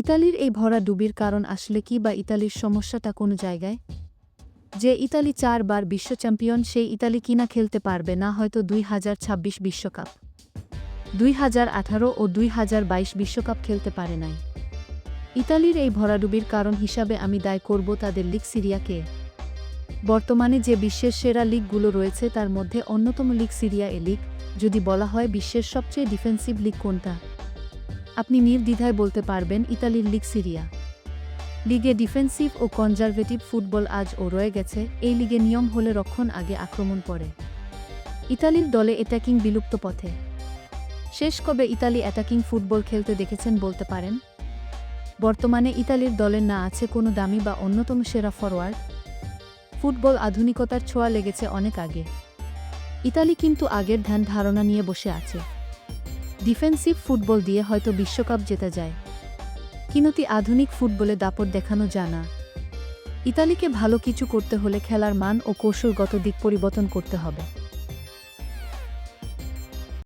ইতালির এই ভরা ডুবির কারণ আসলে কি বা ইতালির সমস্যাটা কোন জায়গায়? যে ইতালি চারবার বিশ্ব চ্যাম্পিয়ন, সেই ইতালি কিনা খেলতে পারবে না হয়তো দুই বিশ্বকাপ। দুই হাজার আঠারো ও দুই বিশ্বকাপ খেলতে পারে নাই। ইতালির এই ভরাডুবির কারণ হিসাবে আমি দায় করব তাদের লিগ সিরিয়াকে বর্তমানে যে বিশ্বের সেরা লিগগুলো রয়েছে তার মধ্যে অন্যতম লিগ সিরিয়া এ লিগ, যদি বলা হয় বিশ্বের সবচেয়ে ডিফেন্সিভ লিগ কোনটা? আপনি নির্দ্বিধায় বলতে পারবেন ইতালির লিগ সিরিয়া। লিগে ডিফেন্সিভ ও কনজারভেটিভ ফুটবল আজ ও রয়ে গেছে, এই লিগে নিয়ম হলে রক্ষণ আগে আক্রমণ পড়ে ইতালির দলে অ্যাটাকিং বিলুপ্ত পথে। শেষ কবে ইতালি অ্যাটাকিং ফুটবল খেলতে দেখেছেন বলতে পারেন? বর্তমানে ইতালির দলের না আছে কোনো দামি বা অন্যতম সেরা ফরওয়ার্ড ফুটবল আধুনিকতার ছোঁয়া লেগেছে অনেক আগে। ইতালি কিন্তু আগের ধ্যান ধারণা নিয়ে বসে আছে। ডিফেন্সিভ ফুটবল দিয়ে হয়তো বিশ্বকাপ জেতা যায়। কিনতি আধুনিক ফুটবলে দাপট দেখানো জানা। ইতালিকে ভালো কিছু করতে হলে খেলার মান ও কৌশলগত দিক পরিবর্তন করতে হবে।